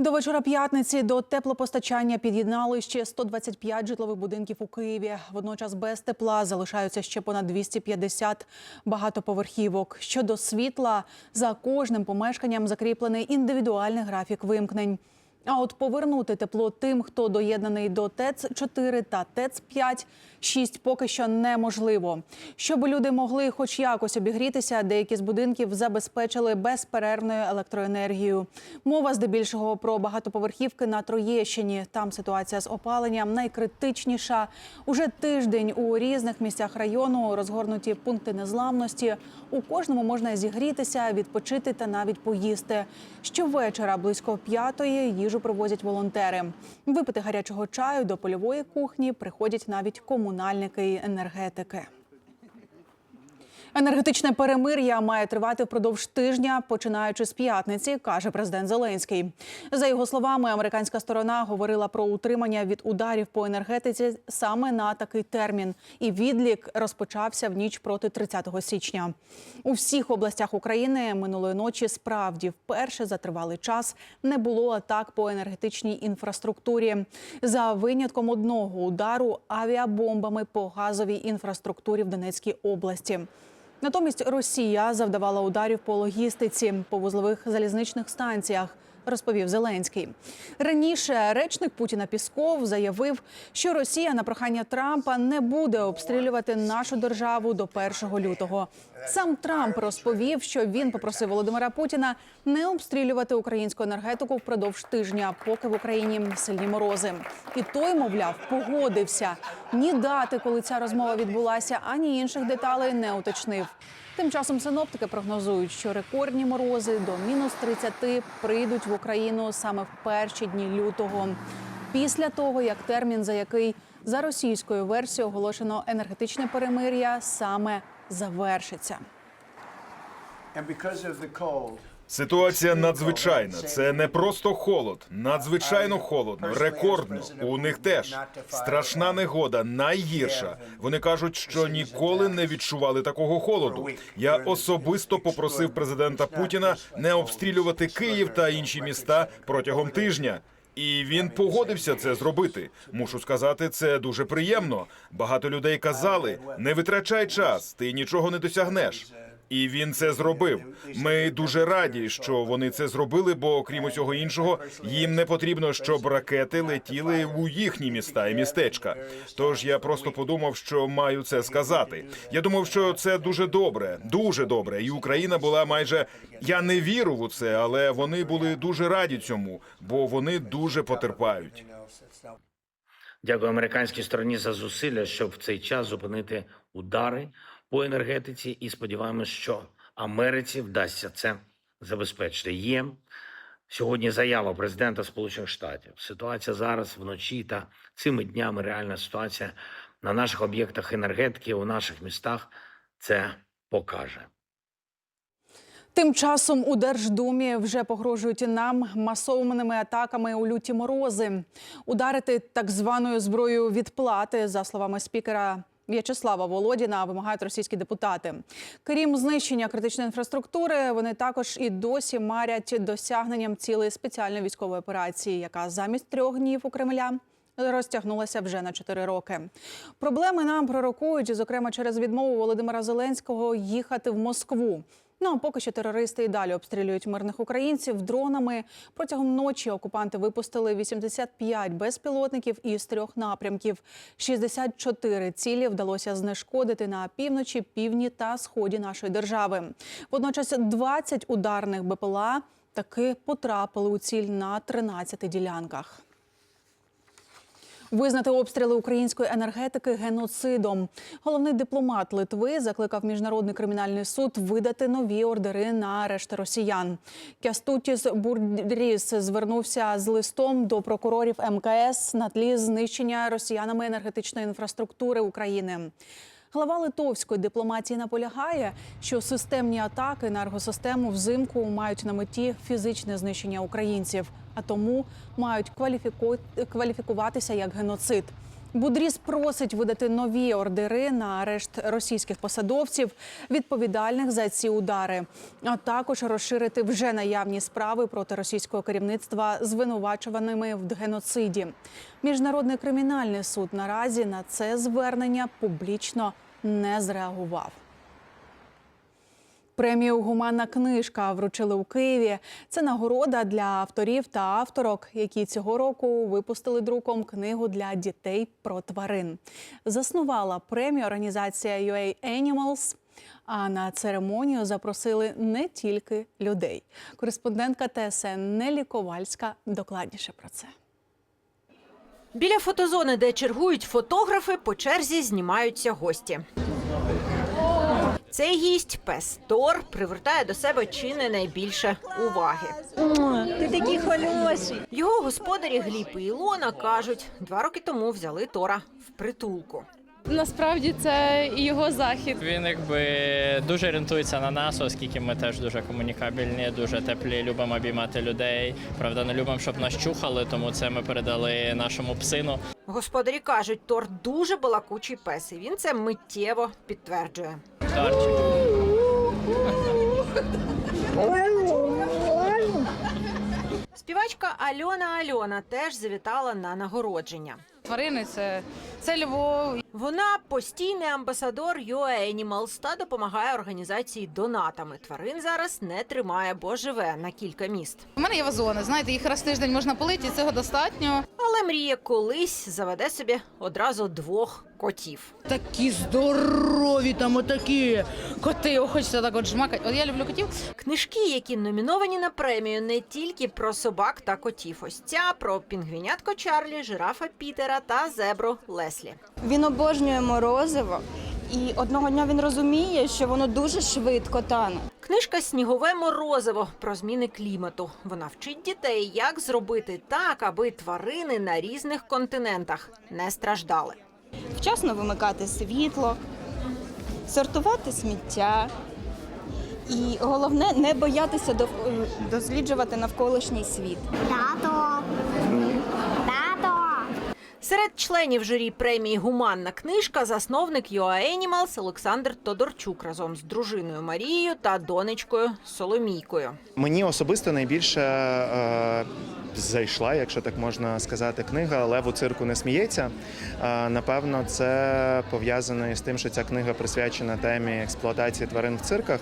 До вечора п'ятниці до теплопостачання під'єднали ще 125 житлових будинків у Києві. Водночас без тепла залишаються ще понад 250 багатоповерхівок. Щодо світла, за кожним помешканням закріплений індивідуальний графік вимкнень. А от повернути тепло тим, хто доєднаний до ТЕЦ 4 та ТЕЦ 5 6 поки що неможливо. Щоб люди могли хоч якось обігрітися, деякі з будинків забезпечили безперервною електроенергією. Мова здебільшого про багатоповерхівки на Троєщині. Там ситуація з опаленням найкритичніша. Уже тиждень у різних місцях району розгорнуті пункти незламності. У кожному можна зігрітися, відпочити та навіть поїсти. Щовечора близько п'ятої їжу привозять волонтери. Випити гарячого чаю до польової кухні приходять навіть комунальники і енергетики. Енергетичне перемир'я має тривати впродовж тижня, починаючи з п'ятниці, каже президент Зеленський. За його словами, американська сторона говорила про утримання від ударів по енергетиці саме на такий термін. І відлік розпочався в ніч проти 30 січня. У всіх областях України минулої ночі справді вперше за тривалий час не було атак по енергетичній інфраструктурі. За винятком одного удару авіабомбами по газовій інфраструктурі в Донецькій області. Натомість Росія завдавала ударів по логістиці по вузлових залізничних станціях. Розповів Зеленський раніше. Речник Путіна Пісков заявив, що Росія на прохання Трампа не буде обстрілювати нашу державу до 1 лютого. Сам Трамп розповів, що він попросив Володимира Путіна не обстрілювати українську енергетику впродовж тижня, поки в Україні сильні морози. І той, мовляв, погодився. Ні дати, коли ця розмова відбулася, ані інших деталей не уточнив. Тим часом синоптики прогнозують, що рекордні морози до мінус 30 прийдуть в Україну саме в перші дні лютого. Після того, як термін, за який за російською версією оголошено енергетичне перемир'я, саме завершиться. Ситуація надзвичайна. Це не просто холод, надзвичайно холодно, рекордно. У них теж страшна негода, найгірша. Вони кажуть, що ніколи не відчували такого холоду. Я особисто попросив президента Путіна не обстрілювати Київ та інші міста протягом тижня. І він погодився це зробити. Мушу сказати, це дуже приємно. Багато людей казали: не витрачай час, ти нічого не досягнеш. І він це зробив. Ми дуже раді, що вони це зробили, бо окрім усього іншого, їм не потрібно, щоб ракети летіли у їхні міста і містечка. Тож я просто подумав, що маю це сказати. Я думав, що це дуже добре, дуже добре. І Україна була майже я не вірю у це, але вони були дуже раді цьому, бо вони дуже потерпають. Дякую американській стороні за зусилля, щоб в цей час зупинити удари по енергетиці, і сподіваємось, що Америці вдасться це забезпечити. Є сьогодні заява президента Сполучених Штатів. Ситуація зараз вночі та цими днями реальна ситуація на наших об'єктах енергетики у наших містах це покаже. Тим часом у Держдумі вже погрожують нам масованими атаками у люті морози. Ударити так званою зброєю відплати, за словами спікера В'ячеслава Володіна, вимагають російські депутати. Крім знищення критичної інфраструктури, вони також і досі марять досягненням цілої спеціальної військової операції, яка замість трьох днів у Кремля розтягнулася вже на 4 роки. Проблеми нам пророкують, зокрема через відмову Володимира Зеленського їхати в Москву. Ну а поки що терористи і далі обстрілюють мирних українців дронами. Протягом ночі окупанти випустили 85 безпілотників із трьох напрямків. 64 цілі вдалося знешкодити на півночі, півдні та сході нашої держави. Водночас 20 ударних БПЛА таки потрапили у ціль на 13 ділянках. Визнати обстріли української енергетики геноцидом. Головний дипломат Литви закликав міжнародний кримінальний суд видати нові ордери на арешти росіян. Кястутіс Бурдріс звернувся з листом до прокурорів МКС на тлі знищення росіянами енергетичної інфраструктури України. Глава литовської дипломатії наполягає, що системні атаки на енергосистему взимку мають на меті фізичне знищення українців, а тому мають кваліфіку... кваліфікуватися як геноцид. Будріс просить видати нові ордери на арешт російських посадовців, відповідальних за ці удари, а також розширити вже наявні справи проти російського керівництва звинувачуваними в геноциді. Міжнародний кримінальний суд наразі на це звернення публічно не зреагував. Премію Гуманна книжка вручили у Києві. Це нагорода для авторів та авторок, які цього року випустили друком книгу для дітей про тварин. Заснувала премію організація UA Animals. А на церемонію запросили не тільки людей. Кореспондентка ТСН Нелі Ковальська докладніше про це. Біля фотозони, де чергують фотографи, по черзі знімаються гості. Цей гість пес Тор привертає до себе чи не найбільше уваги. Ти такий хороший. Його господарі Гліп і Ілона кажуть, два роки тому взяли Тора в притулку. Насправді це і його захід. Він якби дуже орієнтується на нас, оскільки ми теж дуже комунікабельні, дуже теплі, любимо обіймати людей. Правда, не любимо, щоб нас чухали, тому це ми передали нашому псину. Господарі кажуть, Тор дуже балакучий пес, і він це миттєво підтверджує. Тарчик. Співачка Альона Альона теж завітала на нагородження. Тварини це, це любов. Вона постійний амбасадор UA Animals та допомагає організації донатами. Тварин зараз не тримає, бо живе на кілька міст. У мене є вазони. Знаєте, їх раз в тиждень можна полити, і цього достатньо. Але мріє колись заведе собі одразу двох котів. Такі здорові там отакі. Коти, хочеться так от жмакати. От я люблю котів. Книжки, які номіновані на премію, не тільки про собак та котів. Ось ця про пінгвінятко Чарлі, жирафа Пітера та зебру Леслі. Він обожнює морозиво, і одного дня він розуміє, що воно дуже швидко тане. Книжка Снігове морозиво про зміни клімату. Вона вчить дітей, як зробити так, аби тварини на різних континентах не страждали. Вчасно вимикати світло, сортувати сміття. І головне не боятися дов- досліджувати навколишній світ. Серед членів журі премії Гуманна книжка засновник UA Animals Олександр Тодорчук разом з дружиною Марією та донечкою Соломійкою. Мені особисто найбільше е, зайшла, якщо так можна сказати, книга Лев у цирку не сміється. Е, напевно, це пов'язано із тим, що ця книга присвячена темі експлуатації тварин в цирках.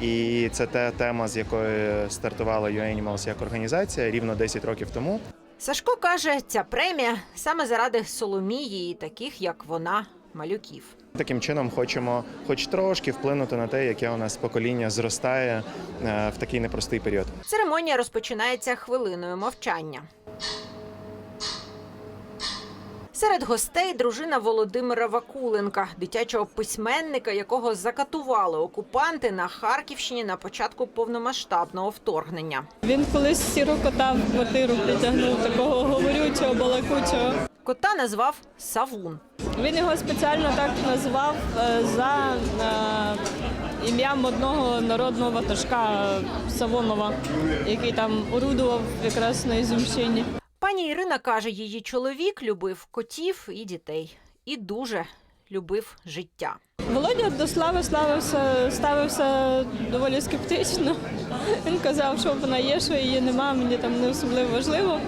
І це та тема, з якої стартувала UA Animals як організація рівно 10 років тому. Сашко каже, ця премія саме заради Соломії і таких, як вона, малюків. Таким чином хочемо, хоч трошки вплинути на те, яке у нас покоління зростає е, в такий непростий період. Церемонія розпочинається хвилиною мовчання. Серед гостей дружина Володимира Вакуленка, дитячого письменника, якого закатували окупанти на Харківщині на початку повномасштабного вторгнення. Він колись сіру кота в квартиру притягнув, такого говорючого, балакучого. Кота назвав Савун. Він його спеціально так назвав е, за е, ім'ям одного народного ватажка е, Савонова, який там орудував якраз на Ізюмщині. Пані Ірина каже, її чоловік любив котів і дітей і дуже любив життя. Володя до слави славився, ставився доволі скептично. Він казав, що вона є, що її нема, мені там не особливо важливо.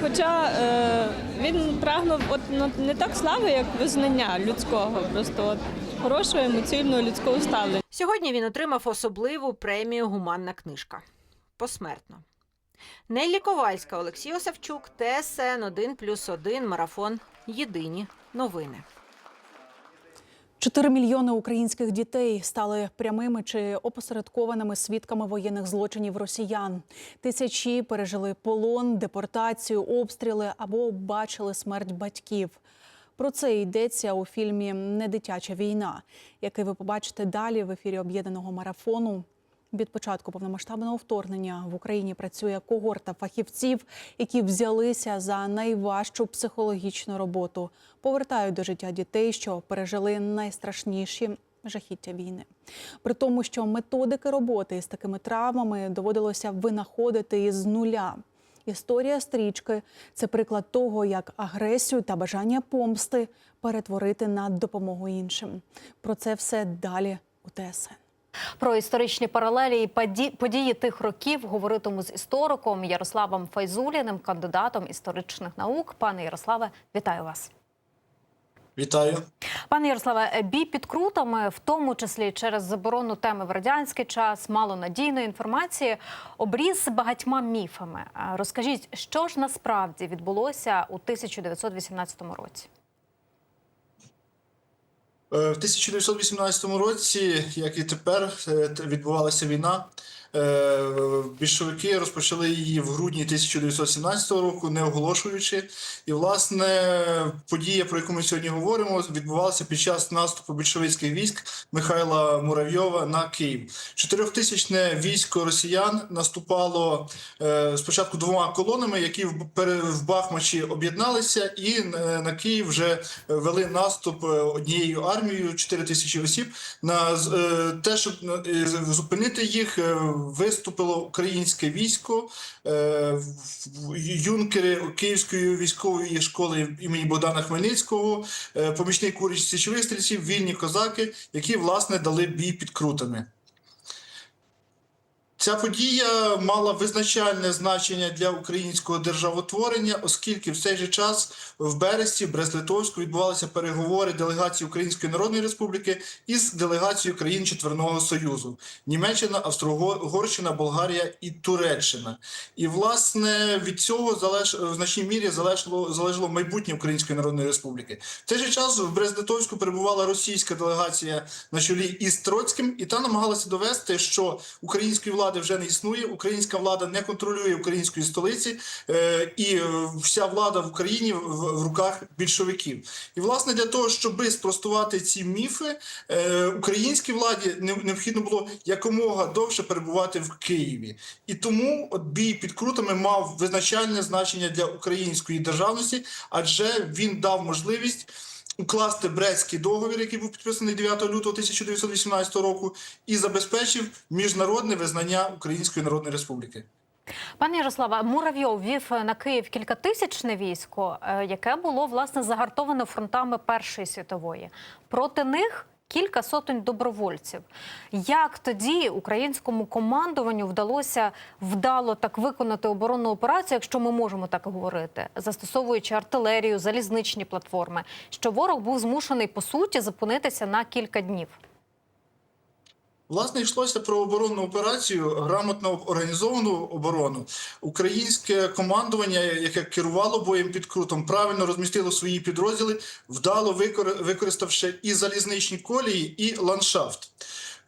Хоча е, він прагнув от ну, не так слави, як визнання людського, просто от хорошого емоційного людського ставлення. Сьогодні він отримав особливу премію Гуманна книжка. Посмертно. Неллі Ковальська, Олексій Осавчук, ТСН 1+,1, Марафон. Єдині новини. 4 мільйони українських дітей стали прямими чи опосередкованими свідками воєнних злочинів росіян. Тисячі пережили полон, депортацію, обстріли або бачили смерть батьків. Про це йдеться у фільмі Недитяча війна, який ви побачите далі в ефірі об'єднаного марафону. Від початку повномасштабного вторгнення в Україні працює когорта фахівців, які взялися за найважчу психологічну роботу, повертають до життя дітей, що пережили найстрашніші жахіття війни. При тому, що методики роботи з такими травмами доводилося винаходити із нуля. Історія стрічки це приклад того, як агресію та бажання помсти перетворити на допомогу іншим. Про це все далі у ТСН. Про історичні паралелі і поді- події тих років говоритиму з істориком Ярославом Файзуліним, кандидатом історичних наук. Пане Ярославе, вітаю вас. Вітаю. Пане Ярославе, бій під крутами, в тому числі через заборону теми в радянський час, мало надійної інформації, обріз багатьма міфами. Розкажіть, що ж насправді відбулося у 1918 році? Е, В 1918 році, як і тепер, е, відбувалася війна. Е, Більшовики розпочали її в грудні 1917 року, не оголошуючи. І, власне, подія, про яку ми сьогодні говоримо, відбувалася під час наступу більшовицьких військ Михайла Муравйова на Київ. Чотирьохтисячне військо росіян наступало е, спочатку двома колонами, які в, Бахмачі об'єдналися, і е, на Київ вже вели наступ однією армією 4 тисячі осіб. На те, щоб зупинити їх, виступило українське військо, е, юнкери Київської військової школи імені Богдана Хмельницького, е, помічник куріч січових вільні козаки, які власне дали бій під крутами. Ця подія мала визначальне значення для українського державотворення, оскільки в цей же час в Бересті, Брест-Литовську відбувалися переговори делегації Української Народної Республіки із делегацією країн Четверного Союзу: Німеччина, Австро-Угорщина, Болгарія і Туреччина. І власне від цього залеж в значній мірі залежало залежало майбутнє Української Народної Республіки. В той же час в Брест-Литовську перебувала російська делегація на чолі із Троцьким, і та намагалася довести, що української влади вже не існує, українська влада не контролює української столиці, е, і вся влада в Україні в, руках більшовиків. І власне для того, щоб спростувати ці міфи, е, українській владі не- необхідно було якомога довше перебувати в Києві. І тому от бій під крутами мав визначальне значення для української державності, адже він дав можливість. Укласти Брестський договір, який був підписаний 9 лютого 1918 року, і забезпечив міжнародне визнання Української Народної Республіки. Пане Ярославе, Муравйов вів на Київ кількатисячне військо, е, яке було власне загартоване фронтами Першої світової. Проти них кілька сотень добровольців. Як тоді українському командуванню вдалося вдало так виконати оборонну операцію, якщо ми можемо так говорити, застосовуючи артилерію, залізничні платформи, що ворог був змушений по суті зупинитися на кілька днів? Власне, йшлося про оборонну операцію, грамотно організовану оборону. Українське командування, яке керувало боєм під крутом, правильно розмістило свої підрозділи, вдало використавши і залізничні колії, і ландшафт.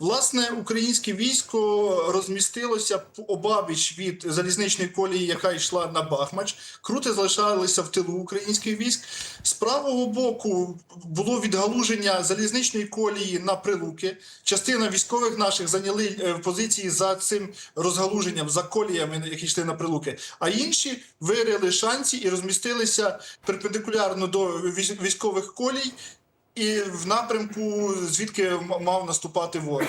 Власне, українське військо розмістилося обабіч від залізничної колії, яка йшла на Бахмач. Крути залишалися в тилу українських військ. З правого боку було відгалуження залізничної колії на прилуки. Частина військових наших зайняли е, позиції за цим розгалуженням, за коліями, які йшли на прилуки. А інші вирили шанці і розмістилися перпендикулярно до військових колій і в напрямку, звідки мав наступати ворог.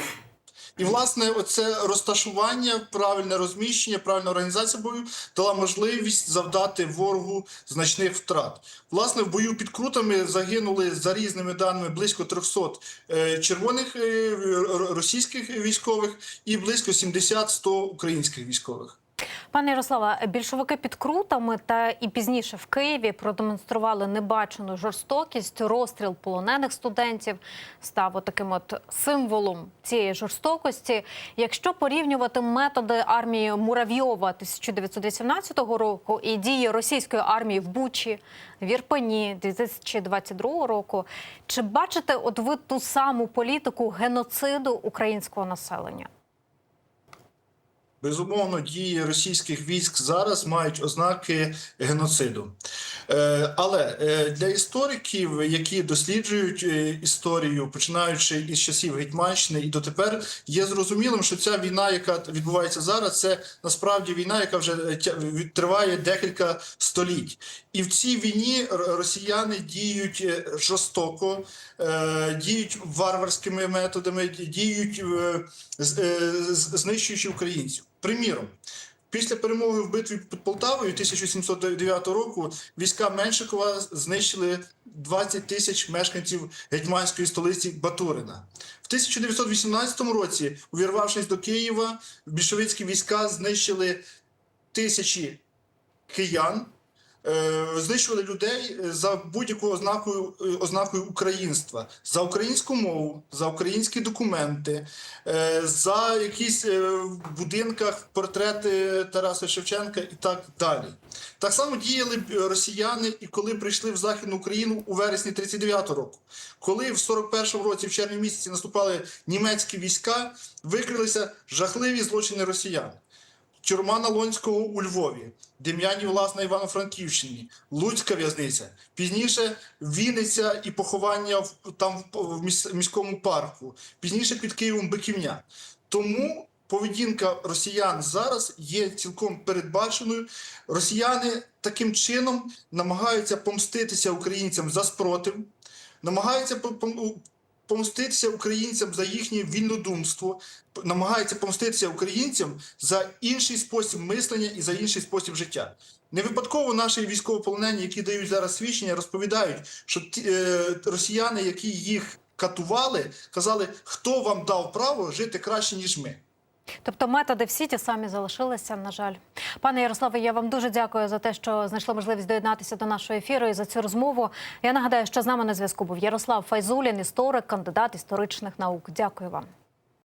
І, власне, оце розташування, правильне розміщення, правильна організація бою дала можливість завдати ворогу значних втрат. Власне, в бою під крутами загинули за різними даними близько 300 е, червоних е, російських військових і близько 70-100 українських військових. Пане Ярославе, більшовики під крутами та і пізніше в Києві продемонстрували небачену жорстокість. Розстріл полонених студентів став таким от символом цієї жорстокості. Якщо порівнювати методи армії Муравйова 1918 року і дії російської армії в Бучі, в Ірпені 2022 року, чи бачите, от ви ту саму політику геноциду українського населення? Безумовно, дії російських військ зараз мають ознаки геноциду. Е, Але е, для істориків, які досліджують е, історію, починаючи із часів Гетьманщини і дотепер, є зрозумілим, що ця війна, яка відбувається зараз, це насправді війна, яка вже триває декілька століть. І в цій війні росіяни діють жорстоко, діють варварськими методами, діють знищуючи українців. Приміром, Після перемоги в битві під Полтавою 1709 року війська Меншикова знищили 20 тисяч мешканців гетьманської столиці Батурина. В 1918 році, увірвавшись до Києва, більшовицькі війська знищили тисячі киян, знищували людей за будь-якою ознакою, е, ознакою українства, за українську мову, за українські документи, е, за якісь е, в будинках портрети Тараса Шевченка і так далі. Так само діяли е, росіяни, і коли прийшли в Західну Україну у вересні 39-го року. Коли в 41-му році, в червні місяці, наступали німецькі війська, викрилися жахливі злочини росіян. Тюрма Налонського у Львові, Дем'янів Лаз на Івано-Франківщині, Луцька в'язниця, пізніше Вінниця і поховання в, там в- міському парку, пізніше під Києвом Биківня. Тому поведінка росіян зараз є цілком передбаченою. Росіяни таким чином намагаються помститися українцям за спротив, намагаються помститися українцям за їхнє вільнодумство, намагається помститися українцям за інший спосіб мислення і за інший спосіб життя. Не випадково наші військовополонені, які дають зараз свідчення, розповідають, що ті, е, росіяни, які їх катували, казали, хто вам дав право жити краще, ніж ми. Тобто методи всі ті самі залишилися, на жаль. Пане Ярославе, я вам дуже дякую за те, що знайшли можливість доєднатися до нашого ефіру і за цю розмову. Я нагадаю, що з нами на зв'язку був Ярослав Файзулін, історик, кандидат історичних наук. Дякую вам.